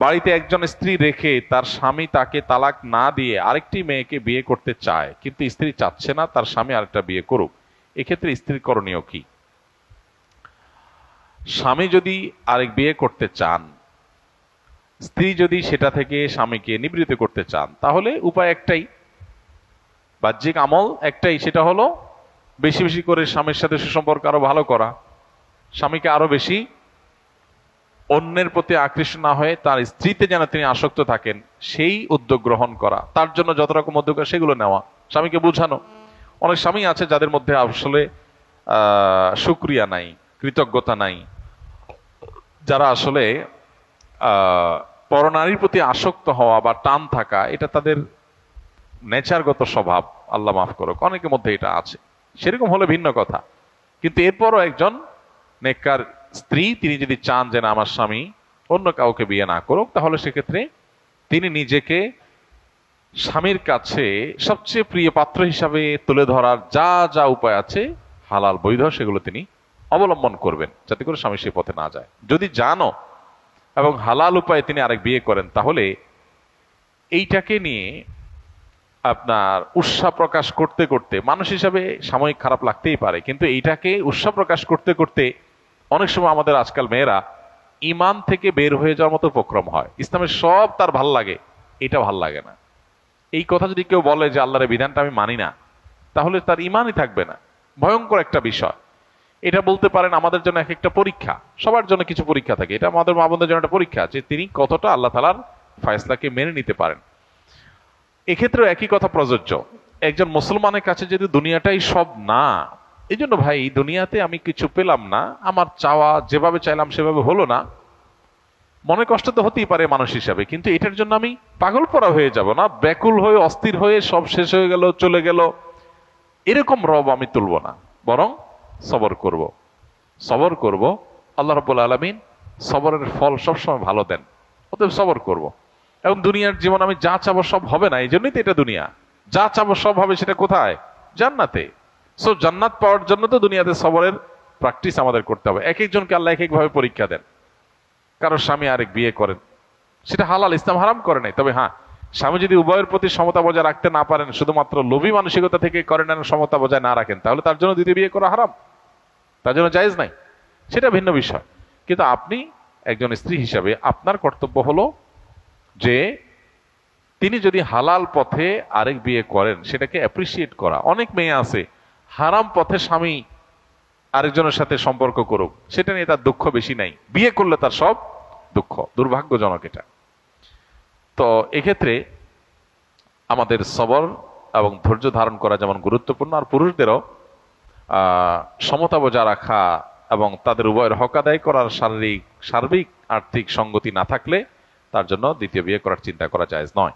বাড়িতে একজন স্ত্রী রেখে তার স্বামী তাকে তালাক না দিয়ে আরেকটি মেয়েকে বিয়ে করতে চায়, কিন্তু স্ত্রী চাচ্ছে না, তার স্বামী আরেকটা বিয়ে করুক। এক্ষেত্রে স্ত্রীর করণীয় কি? স্বামী যদি আরেক বিয়ে করতে চান, স্ত্রী যদি সেটা থেকে স্বামীকে নিবৃত্ত করতে চান, তাহলে উপায় একটাই। বাহ্যিক আমল একটাই, সেটা হলো বেশি বেশি করে স্বামীর সাথে সুসম্পর্ক আরও ভালো করা। স্বামীকে আরও বেশি অন্যের প্রতি আকৃষ্ট না হয়ে তার স্ত্রীতে যেন তিনি আসক্ত থাকেন, সেই উদ্যোগ গ্রহণ করা। তার জন্য যত রকম উদ্যোগ সেগুলো নেওয়া। স্বামীকে বোঝানো। অনেক স্বামী আছে যাদের মধ্যে আসলে সুক্রিয়া নাই, কৃতজ্ঞতা নাই। যারা আসলে পরনারীর প্রতি আসক্ত হওয়া বা টান থাকা, এটা তাদের নেচারগত স্বভাব। আল্লাহ মাফ করুক, অনেকের মধ্যে এটা আছে। সেরকম হলে ভিন্ন কথা। কিন্তু এরপরও একজন নেককার স্ত্রী, তিনি যদি চান যে না, আমার স্বামী অন্য কাউকে বিয়ে না করুক, তাহলে সেক্ষেত্রে তিনি নিজেকে স্বামীর কাছে সবচেয়ে প্রিয় পাত্র হিসাবে তুলে ধরার যা যা উপায় আছে, হালাল বৈধ, সেগুলো তিনি অবলম্বন করবেন, যাতে করে স্বামী সে পথে না যায়। যদি জানো এবং হালাল উপায়ে তিনি আরেক বিয়ে করেন, তাহলে এইটাকে নিয়ে আপনার উৎসাহ প্রকাশ করতে করতে মানুষ হিসাবে সাময়িক খারাপ লাগতেই পারে, কিন্তু এইটাকে উৎসাহ প্রকাশ করতে করতে অনেক সময় আমাদের আজকাল মেয়েরা ইমান থেকে বের হয়ে যাওয়ার মতো উপক্রম হয়। ইসলামের সব তার ভালো লাগে, এটা ভালো লাগে না। এই কথা যদি কেউ বলে যে আল্লাহরের বিধানটা আমি মানি না, তাহলে তার ইমানই থাকবে না। ভয়ঙ্কর একটা বিষয়। এটা বলতে পারেন আমাদের জন্য এক একটা পরীক্ষা, সবার জন্য কিছু পরীক্ষা থাকে। এটা আমাদের মা বোনদের জন্য একটা পরীক্ষা যে তিনি কতটা আল্লাহ তালার ফায়সলাকে মেনে নিতে পারেন। এক্ষেত্রেও একই কথা প্রযোজ্য। একজন মুসলমানের কাছে যদি দুনিয়াটাই সব না এই জন্য ভাই দুনিয়াতে আমি কিছু পেলাম না, আমার চাওয়া যেভাবে চাইলাম সেভাবে হলো না। মনে কষ্ট তো হতেই পারে মানুষ হিসাবে, কিন্তু এটার জন্য আমি পাগল পড়া হয়ে যাব না, ব্যাকুল হয়ে, অস্থির হয়ে সব শেষ হয়ে গেল, চলে গেল। এরকম রব আমি তুলব না, বরং সবর করব। সবর করব, আল্লাহ রব্বুল আলমিন সবরের ফল সবসময় ভালো দেন, অতএব সবর করব। এবং দুনিয়ার জীবন আমি যা চাবো সব হবে না, এই জন্যই তো এটা দুনিয়া। যা চাবো সব হবে সেটা কোথায়? জান্নাতে। সো জান্নাত পাওয়ার জন্য তো দুনিয়াতে সবরের প্র্যাকটিস আমাদের করতে হবে। এক একজনকে আল্লাহ এক একভাবে পরীক্ষা দেন। কারও স্বামী আরেক বিয়ে করেন। সেটা হালাল, ইসলাম হারাম করে নাই। তবে হ্যাঁ স্বামী যদি উভয়ের প্রতি সমতা বজায় রাখতে না পারেন, শুধুমাত্র লোভী মানসিকতা থেকে করেন সমতা বজায় না রাখেন, তাহলে তার জন্য দ্বিতীয় বিয়ে করা হারাম। তার জন্য জায়েজ নাই। সেটা ভিন্ন বিষয়। কিন্তু আপনি একজন স্ত্রী হিসাবে আপনার কর্তব্য হলো যে তিনি যদি হালাল পথে আরেক বিয়ে করেন, সেটাকে অ্যাপ্রিসিয়েট করা। অনেক মেয়ে আছে হারাম পথে স্বামী আরেকজনের সাথে সম্পর্ক করুক, সেটা নিয়ে তার দুঃখ বেশি নাই। বিয়ে করলে তার সব দুঃখ, দুর্ভাগ্যজনক এটা। তো এক্ষেত্রে আমাদের সবর এবং ধৈর্য ধারণ করা যেমন গুরুত্বপূর্ণ, আর পুরুষদেরও সমতা বজায় রাখা এবং তাদের উভয়ের হক আদায় করার শারীরিক, সার্বিক, আর্থিক সঙ্গতি না থাকলে তার জন্য দ্বিতীয় বিয়ে করার চিন্তা করা যায় নয়।